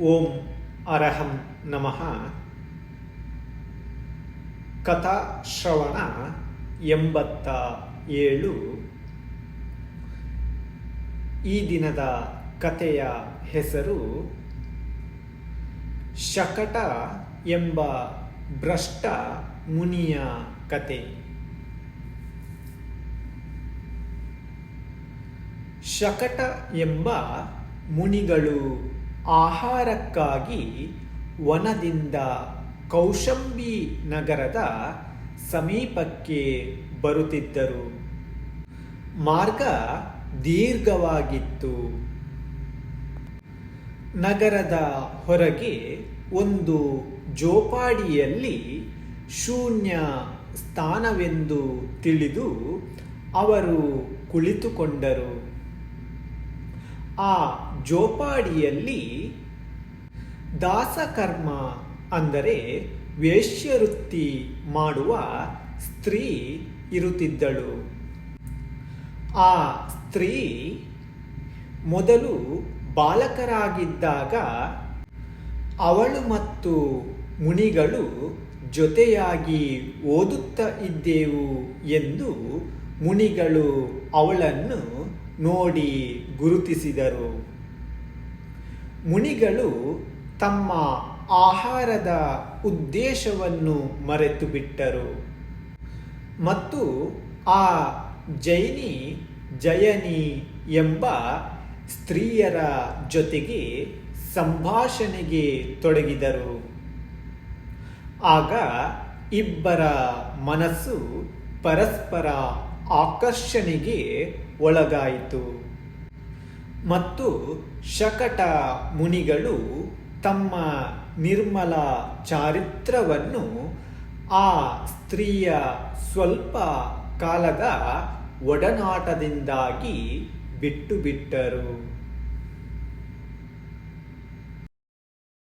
ಓಂ ಅರಹಂ ನಮಃ. ಕಥಾಶ್ರವಣ ಎಂಬತ್ತ ಏಳು. ಈ ದಿನದ ಕಥೆಯ ಹೆಸರು ಶಕಟ ಎಂಬ ಭ್ರಷ್ಟ ಮುನಿಯ ಕತೆ. ಶಕಟ ಎಂಬ ಮುನಿಗಳು ಆಹಾರಕ್ಕಾಗಿ ವನದಿಂದ ಕೌಶಂಬಿ ನಗರದ ಸಮೀಪಕ್ಕೆ ಬರುತ್ತಿದ್ದರು. ಮಾರ್ಗ ದೀರ್ಘವಾಗಿತ್ತು. ನಗರದ ಹೊರಗೆ ಒಂದು ಜೋಪಾಡಿಯಲ್ಲಿ ಶೂನ್ಯ ಸ್ಥಾನವೆಂದು ತಿಳಿದು ಅವರು ಕುಳಿತುಕೊಂಡರು. ಆ ಜೋಪಾಡಿಯಲ್ಲಿ ದಾಸಕರ್ಮ ಅಂದರೆ ವೇಶ್ಯವೃತ್ತಿ ಮಾಡುವ ಸ್ತ್ರೀ ಇರುತ್ತಿದ್ದಳು. ಆ ಸ್ತ್ರೀ ಮೊದಲು ಬಾಲಕರಾಗಿದ್ದಾಗ ಅವಳು ಮತ್ತು ಮುನಿಗಳು ಜೊತೆಯಾಗಿ ಓದುತ್ತ ಇದ್ದೆವು ಎಂದು ಮುನಿಗಳು ಅವಳನ್ನು ನೋಡಿ ಗುರುತಿಸಿದರು. ಮುನಿಗಳು ತಮ್ಮ ಆಹಾರದ ಉದ್ದೇಶವನ್ನು ಮರೆತು ಬಿಟ್ಟರು ಮತ್ತು ಆ ಜೈನಿ ಜಯನಿ ಎಂಬ ಸ್ತ್ರೀಯರ ಜೊತೆಗೆ ಸಂಭಾಷಣೆಗೆ ತೊಡಗಿದರು. ಆಗ ಇಬ್ಬರ ಮನಸ್ಸು ಪರಸ್ಪರ ಆಕರ್ಷಣೆಗೆ ಒಳಗಾಯಿತು. ಮತ್ತು ಶಕಟ ಮುನಿಗಳು ತಮ್ಮ ನಿರ್ಮಲ ಚಾರಿತ್ರವನ್ನು ಆ ಸ್ತ್ರೀಯ ಸ್ವಲ್ಪ ಕಾಲದ ಒಡನಾಟದಿಂದಾಗಿ ಬಿಟ್ಟು ಬಿಟ್ಟರು